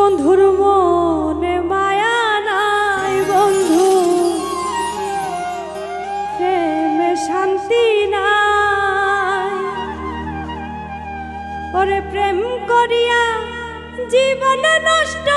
বন্ধুর মনে মায়া নাই বন্ধু। প্রেমে শান্তি নাই। ওরে প্রেম করিয়া জীবন নষ্ট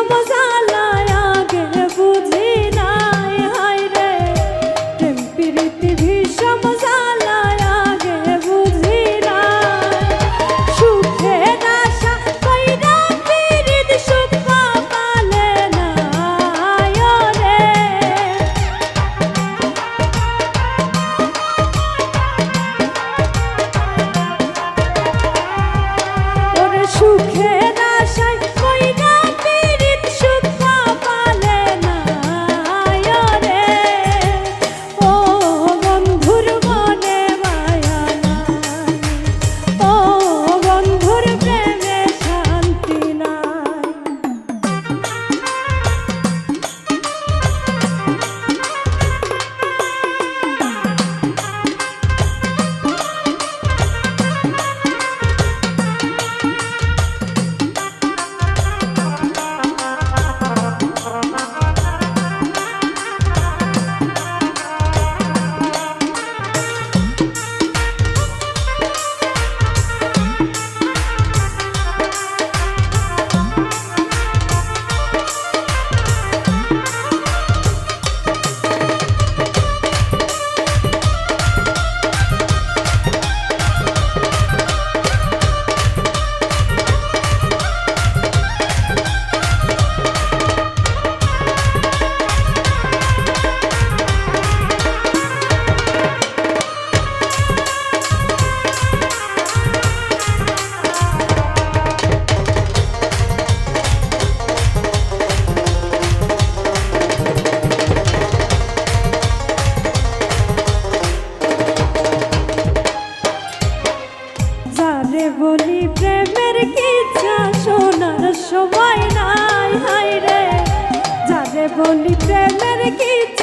vamos posso বলি প্রেমের গীত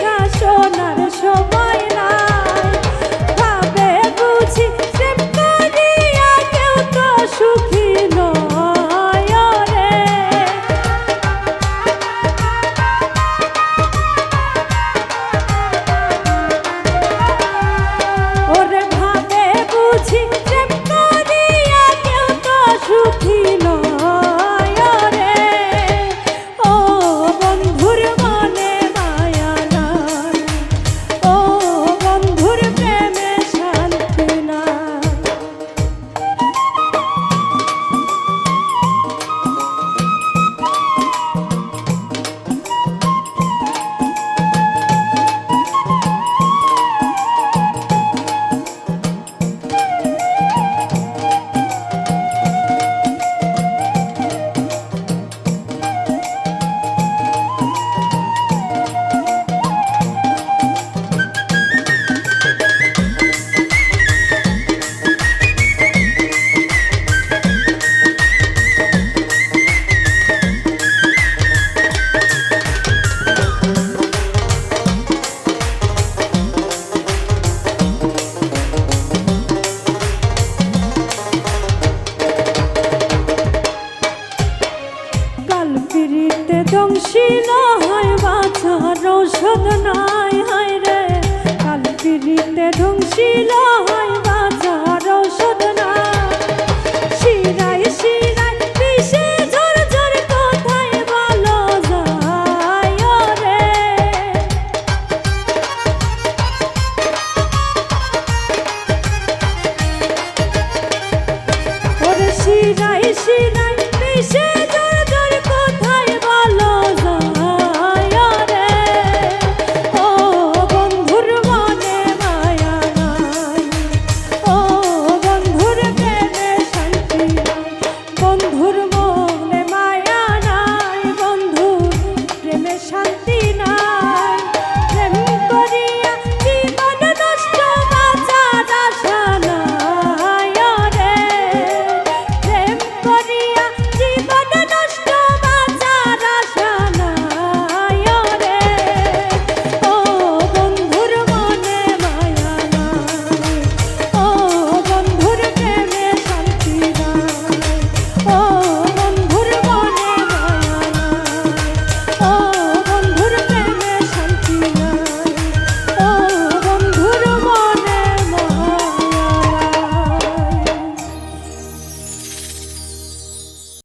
শোধ নাই হায় রে কাল ফিরিতে ধ্বংসিল